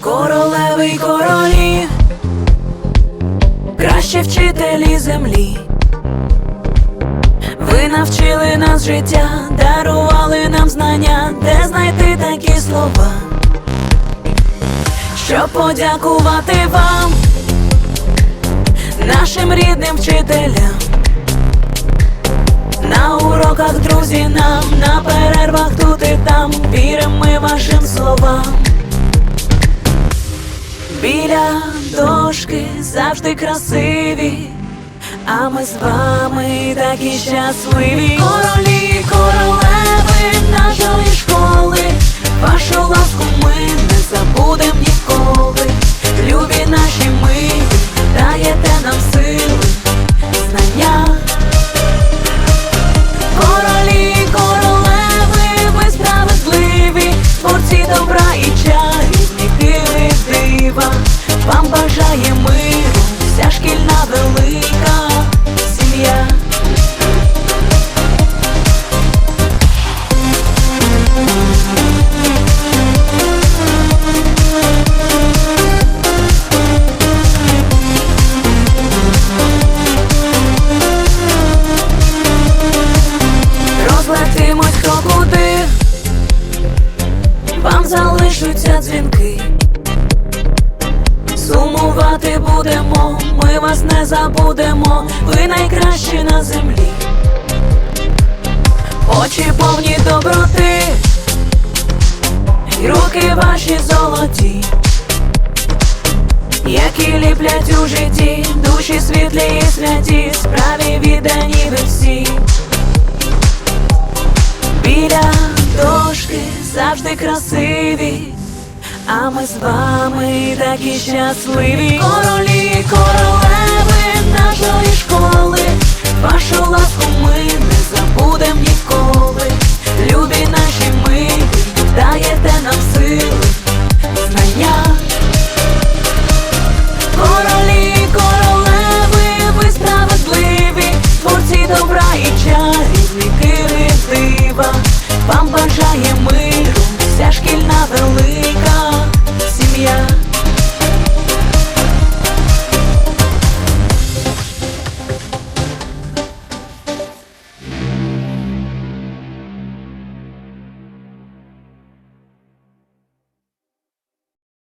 Королеви й королі, кращі вчителі землі. Ви навчили нас життя, дарували нам знання, де знайти такі слова, щоб подякувати вам, нашим рідним вчителям. На уроках друзі нам, на перервах тут і там, віримо ми вашим словам. Біля дошки завжди красиві, а ми з вами такі щасливі. Королі, дзвінки. Сумувати будемо, ми вас не забудемо, ви найкращі на землі. Очі повні доброти, і руки ваші золоті, які ліплять у житті, душі світлі і святі, справі віддані ви всі. Біля дошки завжди красиві, а ми з вами такі щасливі. Королі,